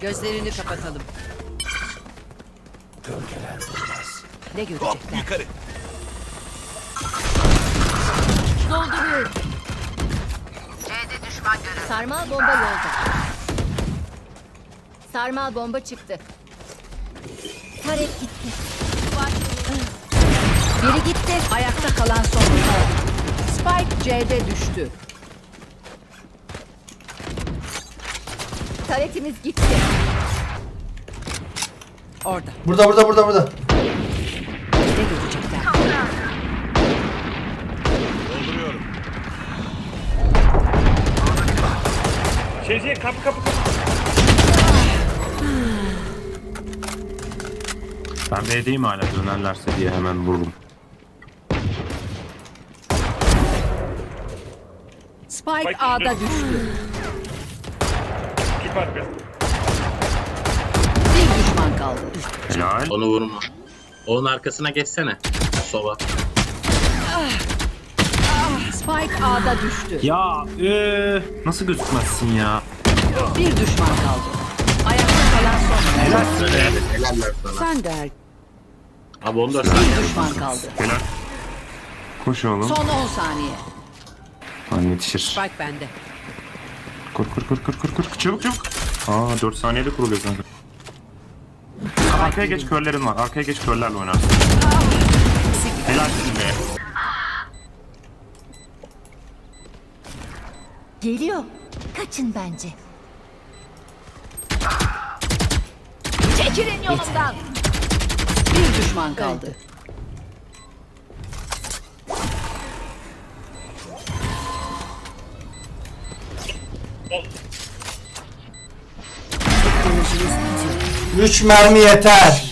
Gözlerini kapatalım. Ne Hop görecekler? yukarı. Dolduruyorum. Sarmal bomba yolda. Sarmal bomba çıktı. Tarek gitti. Biri gitti. Ayakta kalan son. Spike C'de düştü. Taretimiz gitti. Orada. Burada burada burada burada. Ne görecekler? Dolduruyorum. Şey kapı kapı kapı. Ben B'deyim hala dönerlerse diye hemen vururum. Spike Spike A'da düştü. İki farkı. Bir düşman kaldı. Helal. Onu vurma. Onun arkasına geçsene. Sova. Spike A'da düştü. Ya eee, nasıl gözükmezsin ya? Bir düşman kaldı. Ayakta kalan son. Helal. Helaller sana. Sen de er- Abi 14 saniye. bir düşman kaldı. Helal. Koş oğlum. Son 10 saniye. Lan yetişir. Spike bende. Kur kur kur kur kur kur. Çabuk çabuk. Aa 4 saniyede kuruluyor kanka. Arkaya geç körlerin var. Arkaya geç körlerle oynarsın. Helal be. Geliyor. Kaçın bence. Çekilin yolumdan. Bir düşman kaldı. 3 mermi yeter.